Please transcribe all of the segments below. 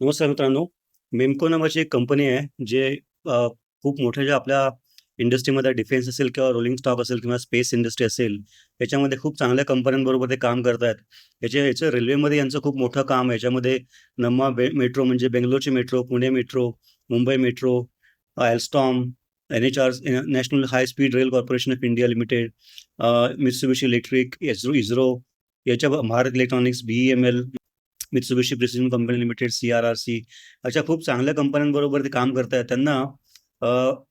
नमस्कार मित्रांनो. मेमको नावाची एक कंपनी आहे, जे खूप मोठ्या ज्या आपल्या इंडस्ट्रीमध्ये डिफेन्स असेल किंवा रोलिंग स्टॉक असेल किंवा स्पेस इंडस्ट्री असेल, याच्यामध्ये खूप चांगल्या कंपन्यांबरोबर ते काम करत आहेत. याच्या याचं रेल्वेमध्ये यांचं खूप मोठं काम आहे. याच्यामध्ये नम्मा बे मेट्रो म्हणजे बेंगलोरची metro, Pune metro, Mumbai metro, Alstom N H R national high speed rail corporation of India limited, uh, electric, ISRO ISRO याच्या Bharat electronics, B M L Mitsubishi precision company limited, C R C अशा खूप चांगल्या कंपन्यांबरोबर ते काम करत आहेत. त्यांना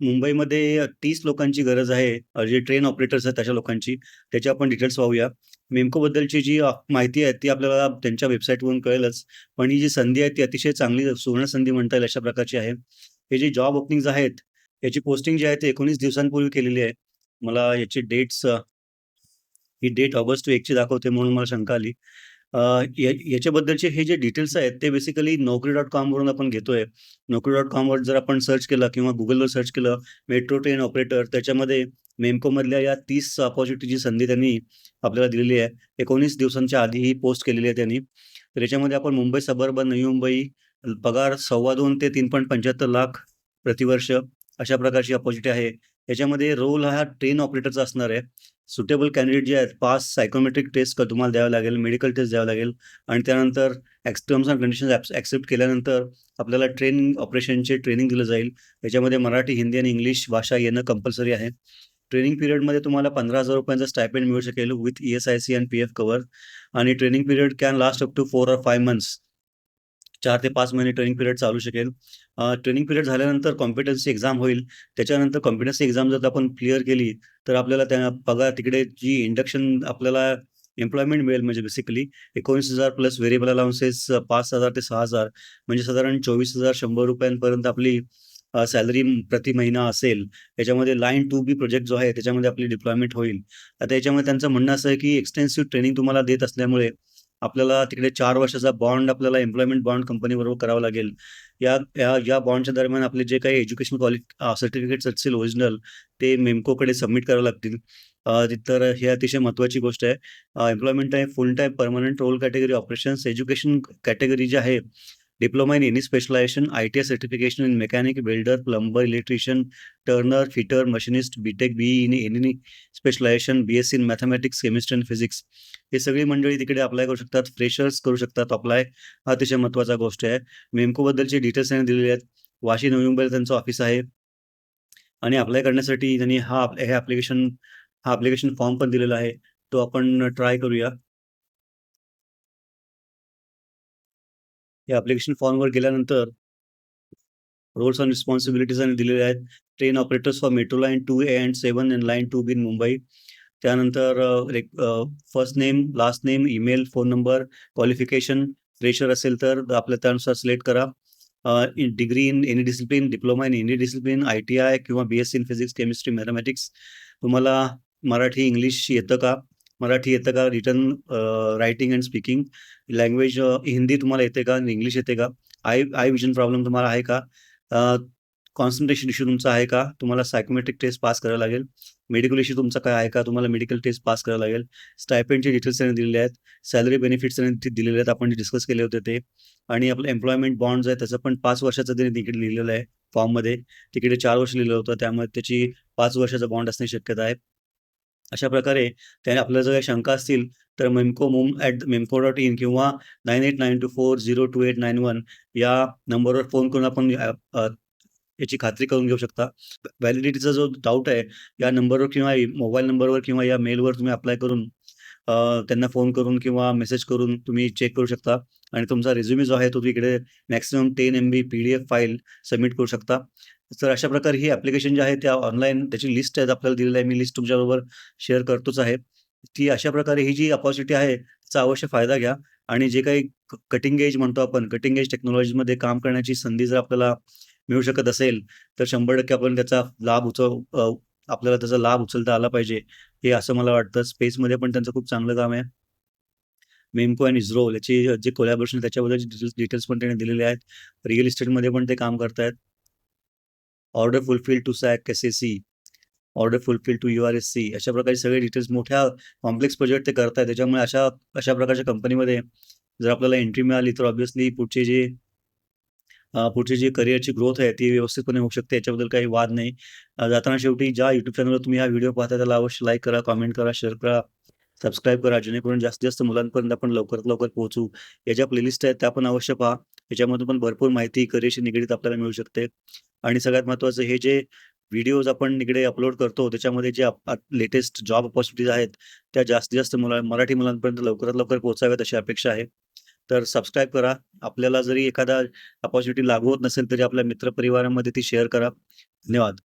मुंबईमध्ये तीस लोकांची गरज आहे. जे ट्रेन ऑपरेटर्स आहेत तशा लोकांची. त्याची आपण डिटेल्स पाहूया. मेमकोबद्दलची जी माहिती आहे ती आपल्याला त्यांच्या वेबसाईटवरून कळेलच. पण ही जी संधी आहे ती अतिशय चांगली सुवर्ण संधी म्हणता येईल अशा प्रकारची आहे. हे जे जॉब ओपनिंग आहेत, याची पोस्टिंग जी आहे ती 19 दिवसांपूर्वी केलेली आहे. मला याची डेट्स ही डेट ऑगस्ट 1 ची दाखवते म्हणून मला शंका आली. याच्याबद्दलचे हे जे डिटेल्स आहेत ते बेसिकली नोकरी डॉट कॉमवरून आपण घेतोय. नोकरी डॉट कॉमवर जर आपण सर्च केलं किंवा गुगलवर सर्च केलं मेट्रो ट्रेन ऑपरेटर त्याच्यामध्ये मेमकोमधल्या या तीस अपॉर्च्युनिटीची संधी त्यांनी आपल्याला दिलेली आहे. 19 दिवसांच्या आधी ही पोस्ट केलेली आहे त्यांनी. तर याच्यामध्ये आपण मुंबई सबर्बन नवी मुंबई पगार 2.25 ते 3.75 लाख प्रतिवर्ष अशा प्रकारची अपॉर्च्युनिटी आहे. याच्यामध्ये रोल हा ट्रेन ऑपरेटरचा असणार आहे. सुटेबल कॅन्डिडेट जे आहेत पास सायकोमेट्रिक टेस्ट तुम्हाला द्यावं लागेल, मेडिकल टेस्ट द्यावं लागेल आणि त्यानंतर एक्स टर्म्स अँड कंडिशन्स ॲक्सेप्ट केल्यानंतर आपल्याला ट्रेन ऑपरेशनचे ट्रेनिंग दिलं जाईल. याच्यामध्ये मराठी, हिंदी आणि इंग्लिश भाषा येणं कंपल्सरी आहे. ट्रेनिंग पिरियडमध्ये तुम्हाला ₹15,000 स्टायपेंड मिळू शकेल with ESIC and PF cover आणि training period can last up to four or five months चार ते पाच महिने ट्रेनिंग पिरियड चालू शकेल. ट्रेनिंग पिरियड झाल्यानंतर कॉम्पिटन्सी एक्झाम होईल. त्याच्यानंतर कॉम्पिटन्सी एक्झाम जर आपण क्लिअर केली, तर आपल्याला त्या पगार तिकडे जी इंडक्शन आपल्याला एम्प्लॉयमेंट मिळेल म्हणजे बेसिकली 19,000 प्लस व्हेरिएबल अलाउन्सेस 5,000 ते सहा हजार म्हणजे साधारण चोवीस हजार शंभर रुपयांपर्यंत आपली सॅलरी प्रति महिना असेल. याच्यामध्ये लाईन टू बी प्रोजेक्ट जो आहे त्याच्यामध्ये आपली डिप्लॉयमेंट होईल. आता याच्यामध्ये त्यांचं म्हणणं असं आहे, की एक्सटेन्सिव्ह ट्रेनिंग तुम्हाला देत असल्यामुळे आपल्याला तिकडे चार वर्षाचा बॉन्ड आपल्याला एम्प्लॉयमेंट बॉन्ड कंपनीबरोबर करावा लागेल. या या या बॉन्डच्या दरम्यान आपले जे काही एज्युकेशन क्वालि सर्टिफिकेट सर्टिफिकेट्स असतील ओरिजिनल ते मेमकोकडे सबमिट करावे लागतील. तर हे अतिशय महत्त्वाची गोष्ट आहे. एम्प्लॉयमेंट आहे full time permanent role category operations education category जी आहे diploma in any specialization, I T I certification in mechanic, welder, plumber, electrician, turner, fitter, machinist, BTech B in any specialization, B S C in mathematics, chemistry and physics हे सगळी मंडळी तिकडे apply करू शकतात. Freshers करू शकतात apply. हा अतिशय महत्त्वाचा गोष्ट आहे. मेमकोबद्दलचे डिटेल्स त्यांनी दिलेले आहेत. वाशी, नवी मुंबईला त्यांचं ऑफिस आहे. आणि अप्लाय करण्यासाठी त्यांनी हा हे ॲप्लिकेशन हा ॲप्लिकेशन फॉर्म पण दिलेला आहे. तो आपण ट्राय करूया. या ॲप्लिकेशन फॉर्मवर गेल्यानंतर रोल्स अँड रिस्पॉन्सिबिलिटीज आणि दिलेले आहेत. Train operators for metro line two A and seven and line two B in Mumbai. त्यानंतर एक first name, last name, email, phone number, qualification fresher असेल तर आपल्या त्यानुसार सिलेक्ट करा. Degree in any discipline, diploma in any discipline, I T I किंवा B S C in physics, chemistry, mathematics तुम्हाला Marathi, English येतं का? मराठी येतं का? Written writing and speaking. Language Hindi तुम्हाला येते का? इंग्लिश येते का? आय आय विजन प्रॉब्लेम तुम्हाला आहे का? कॉन्सन्ट्रेशन इश्यू तुमचा आहे का? तुम्हाला सायकोमेट्रिक टेस्ट पास करावं लागेल. मेडिकल इश्यू तुमचा काय आहे का? तुम्हाला मेडिकल टेस्ट पास करावं लागेल. स्टायपेंडचे डिटेल्स त्यांनी दिलेले आहेत. सॅलरी बेनिफिट्स त्यांनी दिलेले आहेत. आपण डिस्कस केले होते ते. आणि आपलं एम्प्लॉयमेंट बॉन्ड्स आहे त्याचं पण पाच वर्षाचं त्यांनी तिकीट लिहिलेलं आहे फॉर्ममध्ये. तिकडे चार वर्ष लिहिलं होतं. त्यामुळे त्याची पाच वर्षाचा बॉन्ड असण्याची शक्यता आहे. अशा प्रकारे त्याने आपल्याला जर काही शंका असतील तर मेमको मोम ॲट memco.in किंवा 9892402891 या नंबरवर फोन करून आपण याची खात्री करून घेऊ शकता. व्हॅलिडिटीचा जो डाऊट आहे या नंबरवर किंवा मोबाईल नंबरवर किंवा या मेलवर तुम्ही अप्लाय करून त्यांना फोन करून किंवा मेसेज करून तुम्ही चेक करू शकता आणि तुमचा रेझ्युमे जो आहे तो तिकडे maximum ten M B P D F file submit करू शकता. तर अशा प्रकारे ही ॲप्लिकेशन जे आहे त्या ऑनलाईन त्याची लिस्ट आहे आपल्याला दिलेली आहे. मी लिस्ट तुमच्याबरोबर शेअर करतोच आहे. ती अशा प्रकारे ही जी अपॉर्च्युनिटी आहे त्याचा अवश्य फायदा घ्या आणि जे काही कटिंग एज म्हणतो आपण कटिंग एज टेक्नॉलॉजीमध्ये काम करण्याची संधी जर आपल्याला मिळू शकत असेल तर 100% आपण त्याचा लाभ उचव आपल्याला त्याचा लाभ उचलता आला पाहिजे. हे असं मला वाटतं. स्पेसमध्ये पण त्यांचं खूप चांगलं काम आहे. मेमको आणि इस्रो याची जे कोलॅबोरेशन त्याच्याबद्दल डिटेल्स डिटेल्स पण त्यांनी दिलेले आहेत. रिअल इस्टेटमध्ये पण ते काम करतायत. Order fulfil to SAC S A C, order fulfil to U R S C अशा प्रकारचे सगळे डिटेल्स मोठ्या कॉम्प्लेक्स प्रोजेक्ट ते करतायत. त्याच्यामुळे अशा अशा प्रकारच्या कंपनीमध्ये जर आपल्याला एंट्री मिळाली तर ऑब्व्हियसली पुढचे जे पुढची जी करिअरची ग्रोथ आहे ती व्यवस्थितपणे होऊ शकते याच्याबद्दल काही वाद नाही. जाताना शेवटी ज्या युट्यूब चॅनलवर तुम्ही हा व्हिडिओ पाहता त्याला अवश्य लाईक करा, कमेंट करा, शेअर करा, सबस्क्राईब करा जेणेकरून जास्तीत जास्त मुलांपर्यंत आपण लवकरात लवकर पोहोचू. या ज्या प्लेलिस्ट आहेत त्या पण अवश्य पहा. याच्यामधून पण भरपूर माहिती करिअरशी निगडीत आपल्याला मिळू शकते. आणि सगळ्यात महत्वाचं हे जे व्हिडिओज आपण इकडे अपलोड करतो त्याच्यामध्ये जे आप लेटेस्ट जॉब ऑपॉर्च्युनिटीज आहेत त्या जास्तीत जास्त मुला मराठी मुलांपर्यंत लवकरात लवकर पोहोचाव्यात अशी अपेक्षा आहे. तर सबस्क्राईब करा. आपल्याला जरी एखादा अपॉर्च्युनिटी लागू होत नसेल तरी आपल्या मित्रपरिवारामध्ये ती शेअर करा. धन्यवाद.